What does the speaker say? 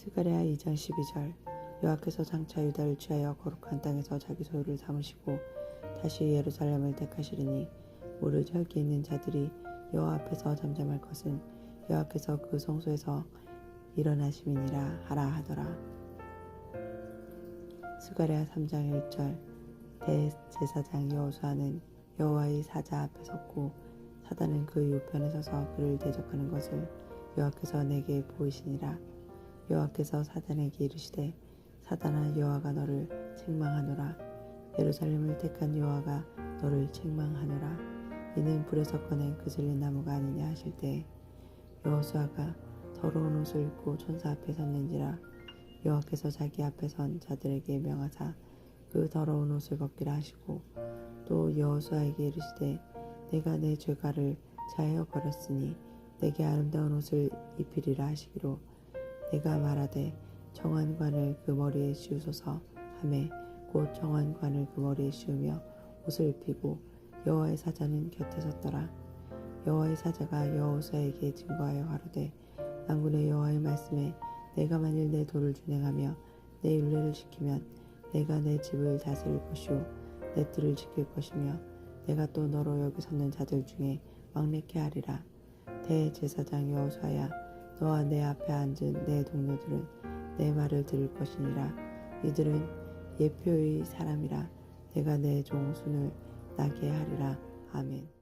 스가랴 2장 12절. 여호와께서 장차 유다를 취하여 거룩한 땅에서 자기 소유를 삼으시고 다시 예루살렘을 택하시리니 무릇 혈기 있는 자들이 여호와 앞에서 잠잠할 것은 여호와께서 그 성소에서 일어나심이니라 하라 하더라. 스가랴 3장 1절. 대제사장 여호수아는 여호와의 사자 앞에 섰고 사단은 그 우편에 서서 그를 대적하는 것을 여호와께서 내게 보이시니라 여호와께서 사단에게 이르시되 사단아 여호와가 너를 책망하노라. 예루살렘을 택한 여호와가 너를 책망하노라. 이는 불에서 꺼낸 그슬린 나무가 아니냐 하실 때 여호수아가 더러운 옷을 입고 천사 앞에 섰는지라 여호와께서 자기 앞에 선 자들에게 명하사 그 더러운 옷을 벗기라 하시고 또 여호수아에게 이르시되 내가 내 죄가를 자하여 버렸으니 내게 아름다운 옷을 입히리라 하시기로 내가 말하되 정한관을 그 머리에 씌우소서. 하매 곧 정한관을 그 머리에 씌우며 옷을 입히고 여호와의 사자는 곁에 섰더라. 여호와의 사자가 여호수아에게 증거하여 가로되 남군의 여호와의 말씀에 내가 만일 내 도를 준행하며 내 율례를 지키면 내가 내 집을 다스릴 것이요 내 뜰을 지킬 것이며 내가 또 너로 여기 섰는 자들 중에 왕래케 하리라. 대제사장 여호수아야 너와 내 앞에 앉은 내 동료들은 내 말을 들을 것이니라. 이들은 예표의 사람이라. 내가 내 종순을 나게 하리라. 아멘